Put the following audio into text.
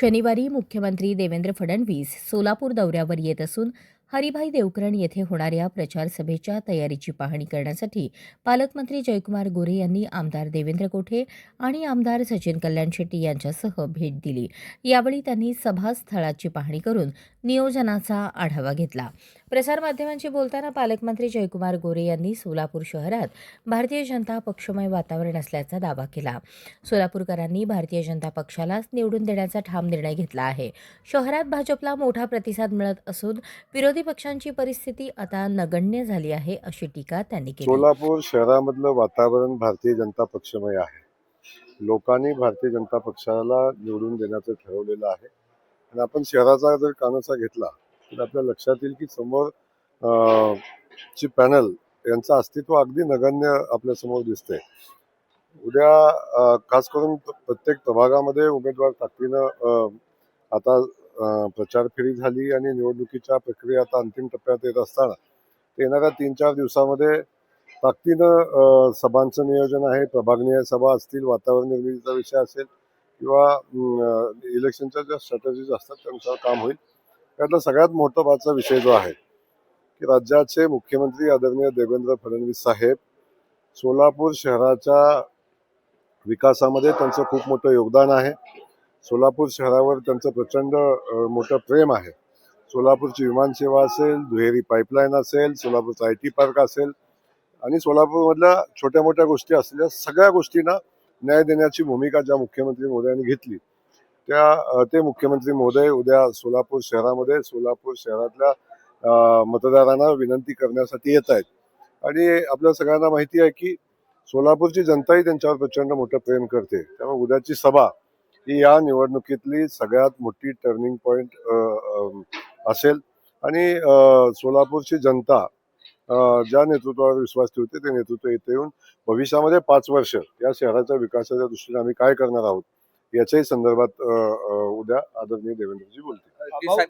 शनिवारी मुख्यमंत्री देवेंद्र फडणवीस सोलापूर दौऱ्यावर येत असून हरिभाई देवकरण येथे होणाऱ्या प्रचार सभेच्या तयारीची पाहणी करण्यासाठी पालकमंत्री जयकुमार गोरे यांनी आमदार देवेंद्र कोठे आणि आमदार सचिन कल्याण शेट्टी यांच्यासह भेट दिली. यावेळी त्यांनी सभास्थळाची पाहणी करून नियोजनाचा आढावा घेतला. प्रसारमाध्यमांशी बोलताना पालकमंत्री जयकुमार गोरे यांनी सोलापूर शहरात भारतीय जनता पक्षमय वातावरण असल्याचा दावा केला. सोलापूरकरांनी भारतीय जनता पक्षालाच निवडून देण्याचा ठाम निर्णय घेतला आहे. शहरात भाजपला मोठा प्रतिसाद मिळत असून विरोधी पक्षांची परिस्थिती आता नगण्य झाली आहे अशी टीका त्यांनी केली. सोलापूर शहरामधलं वातावरण भारतीय जनता पक्षमय आहे. लोकांनी भारतीय जनता पक्षाला निवडून देण्याचं ठरवलेलं आहे. आणि आपण शहराचा जर कानोसा घेतला तर आपल्या लक्षात येईल की समोर ची पॅनल यांचं अस्तित्व अगदी नगण्य आपल्यासमोर दिसतंय. उद्या खास करून प्रत्येक प्रभागामध्ये उमेदवार ताकदीनं आता प्रचार फेरी झाली आणि निवडणुकीच्या प्रक्रिया आता अंतिम टप्प्यात येत असताना ते येणाऱ्या तीन चार दिवसामध्ये ताकदीनं सभांचं नियोजन आहे. प्रभागनीय सभा असतील वातावरण निर्मितीचा विषय असेल किंवा इलेक्शनच्या ज्या स्ट्रॅटजीज असतात त्यांचं काम होईल. त्यातला सगळ्यात महत्त्वाचा विषय जो आहे की राज्याचे मुख्यमंत्री आदरणीय देवेंद्र फडणवीस साहेब सोलापूर शहराच्या विकासामध्ये त्यांचं खूप मोठं योगदान आहे. सोलापूर शहरावर त्यांचं प्रचंड मोठं प्रेम आहे. सोलापूरची विमानसेवा असेल दुहेरी पाईपलाईन असेल सोलापूरचा आय टी पार्क असेल आणि सोलापूरमधल्या छोट्या मोठ्या गोष्टी असलेल्या सगळ्या गोष्टींना न्याय देण्याची भूमिका ज्या मुख्यमंत्री महोदयांनी घेतली त्या ते मुख्यमंत्री महोदय उद्या सोलापूर शहरामध्ये सोलापूर शहरातल्या मतदारांना विनंती करण्यासाठी येत आहेत आणि आपल्या सगळ्यांना माहिती आहे की सोलापूरची जनताही त्यांच्यावर प्रचंड मोठं प्रेम करते. त्यामुळे उद्याची सभा ही या निवडणुकीतली सगळ्यात मोठी टर्निंग पॉईंट असेल. आणि सोलापूरची जनता ज्या नेतृत्वावर विश्वास ठेवते ते नेतृत्व इथे येऊन भविष्यामध्ये पाच वर्ष या शहराच्या विकासाच्या दृष्टीने आम्ही काय करणार आहोत याच्याही संदर्भात उद्या आदरणीय देवेंद्रजी बोलतील.